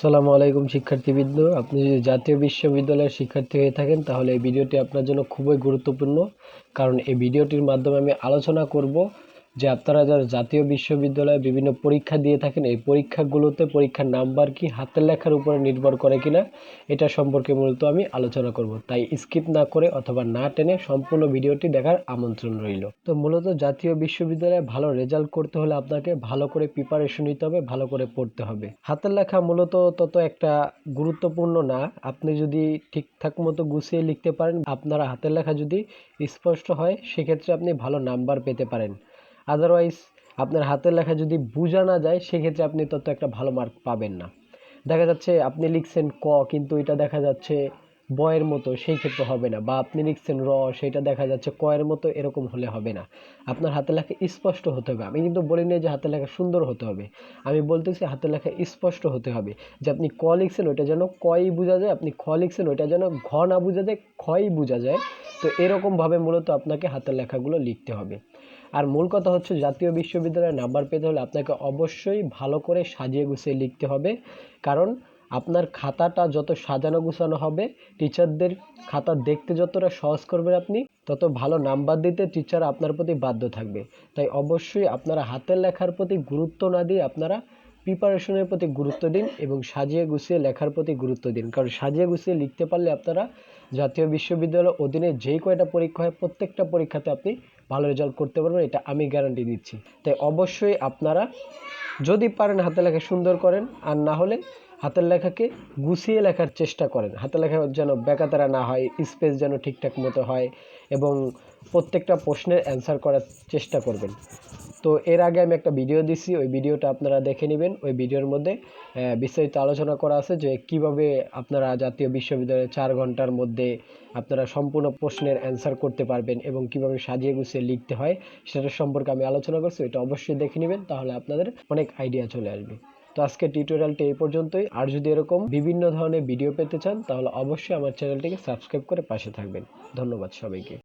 আসসালামু আলাইকুম, শিক্ষার্থীবৃন্দ। আপনি যদি জাতীয় বিশ্ববিদ্যালয়ের শিক্ষার্থী হয়ে থাকেন, তাহলে এই ভিডিওটি আপনার জন্য খুবই গুরুত্বপূর্ণ। কারণ এই ভিডিওটির মাধ্যমে আমি আলোচনা করব যে আপনারা যারা জাতীয় বিশ্ববিদ্যালয়ে বিভিন্ন পরীক্ষা দিয়ে থাকেন, এই পরীক্ষাগুলোতে পরীক্ষার নাম্বার কি হাতের লেখার উপরে নির্ভর করে কিনা, এটা সম্পর্কে মূলত আমি আলোচনা করব। তাই স্কিপ না করে অথবা না টেনে সম্পূর্ণ ভিডিওটি দেখার আমন্ত্রণ রইল। তো মূলত জাতীয় বিশ্ববিদ্যালয়ে ভালো রেজাল্ট করতে হলে আপনাকে ভালো করে প্রিপারেশন নিতে হবে, ভালো করে পড়তে হবে। হাতের লেখা মূলত তত একটা গুরুত্বপূর্ণ না। আপনি যদি ঠিকঠাক মতো গুছিয়ে লিখতে পারেন, আপনার হাতের লেখা যদি স্পষ্ট হয়, সেক্ষেত্রে আপনি ভালো নাম্বার পেতে পারেন। আদারওয়াইজ আপনার হাতের লেখা যদি বোঝা না যায়, সেক্ষেত্রে আপনি তত একটা ভালো মার্ক পাবেন না। দেখা যাচ্ছে আপনি লিখছেন ক, কিন্তু এটা দেখা যাচ্ছে বয়ের মতো, সেই ক্ষেত্রে হবে না। বা আপনি লিখছেন র, সেটা দেখা যাচ্ছে কয়ের মতো, এরকম হলে হবে না। আপনার হাতের লেখা স্পষ্ট হতে হবে। আমি কিন্তু বলি না যে হাতের লেখা সুন্দর হতে হবে। আমি বলতেছি হাতের লেখা স্পষ্ট হতে হবে। যে আপনি ক লিখছেন, ওইটা যেন কই বোঝা যায়, আপনি খ লিখছেন, ওইটা যেন ঘ না বোঝা যায়, খই বোঝা যায়। তো এরকমভাবে মূলত আপনাকে হাতের লেখাগুলো লিখতে হবে। আর মূল কথা হচ্ছে জাতীয় বিশ্ববিদ্যালয়ে নাম্বার পেতে হলে আপনাকে অবশ্যই ভালো করে সাজিয়ে গুছিয়ে লিখতে হবে। কারণ আপনার খাতাটা যত সাজানো গুছানো হবে, টিচারদের খাতা দেখতে যতটা সহজ করবেন আপনি, তত ভালো নাম্বার দিতে টিচার আপনার প্রতি বাধ্য থাকবে। তাই অবশ্যই আপনারা হাতের লেখার প্রতি গুরুত্ব না দিয়ে আপনারা প্রিপারেশনের প্রতি গুরুত্ব দিন এবং সাজিয়ে গুছিয়ে লেখার প্রতি গুরুত্ব দিন। কারণ সাজিয়ে গুছিয়ে লিখতে পারলে আপনারা জাতীয় বিশ্ববিদ্যালয়ের অধীনে যেই কয়টা পরীক্ষা হয় প্রত্যেকটা পরীক্ষাতে আপনি ভালো রেজাল্ট করতে পারবেন, এটা আমি গ্যারান্টি দিচ্ছি। তাই অবশ্যই আপনারা যদি পারেন হাতের লেখা সুন্দর করেন, আর না হলে হাতের লেখাকে গুছিয়ে লেখার চেষ্টা করেন। হাতের লেখা যেন বেকাতারা না হয় স্পেস যেন ঠিকঠাক মতো হয় এবং প্রত্যেকটা প্রশ্নের অ্যান্সার করার চেষ্টা করবেন। তো এর আগে আমি একটা ভিডিও দিছি, ওই ভিডিওটা আপনারা দেখে নেবেন। ওই ভিডিওর মধ্যে বিস্তারিত আলোচনা করা আছে যে কীভাবে আপনারা জাতীয় বিশ্ববিদ্যালয়ে চার ঘণ্টার মধ্যে আপনারা সম্পূর্ণ প্রশ্নের অ্যান্সার করতে পারবেন এবং কীভাবে সাজিয়ে গুছিয়ে লিখতে হয়, সেটা সম্পর্কে আমি আলোচনা করছি এটা অবশ্যই দেখে নেবেন, তাহলে আপনাদের অনেক আইডিয়া চলে আসবে। তো আজকে টিউটোরিয়ালটি এই পর্যন্তই। আর যদি এরকম বিভিন্ন ধরনের ভিডিও পেতে চান, তাহলে অবশ্যই আমার চ্যানেলটিকে সাবস্ক্রাইব করে পাশে থাকবেন। ধন্যবাদ সবাইকে।